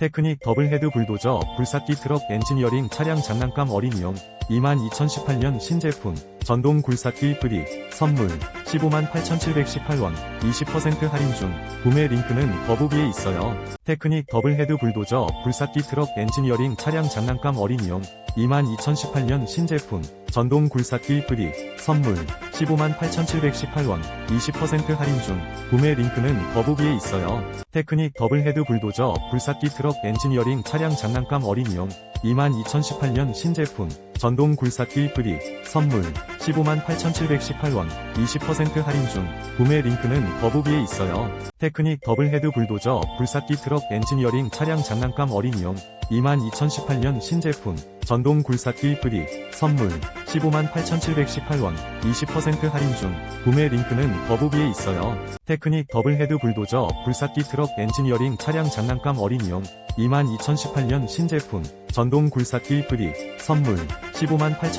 테크닉 더블 헤드 불도저 불삭기 트럭 엔지니어링 차량 장난감 어린이용 22,018년 신제품 전동 굴삭기 브리 선물 158,718원 20% 할인 중 구매 링크는 더보기에 있어요. 테크닉 더블 헤드 불도저 불삭기 트럭 엔지니어링 차량 장난감 어린이용 22,018년 신제품 전동 굴삭기 브리 선물 158,718원 20% 할인 중 구매 링크는 더보기에 있어요. 테크닉 더블 헤드 불도저 불삭기 트럭 엔지니어링 차량 장난감 어린이용 22,018년 신제품 전동 굴삭기 브리 선물 158,718원 20% 할인 중 구매 링크는 더보기에 있어요. 테크닉 더블 헤드 불도저 불삭기 트럭 엔지니어링 차량 장난감 어린이용 22,018년 신제품 전동 굴삭기 브리 선물 158,718원 20% 할인 중 구매 링크는 더보기에 있어요. 테크닉 더블 헤드 불도저 불삭기 트럭 엔지니어링 차량 장난감 어린이용 22,018년 신제품 전동 굴삭기 브리 선물 158,718원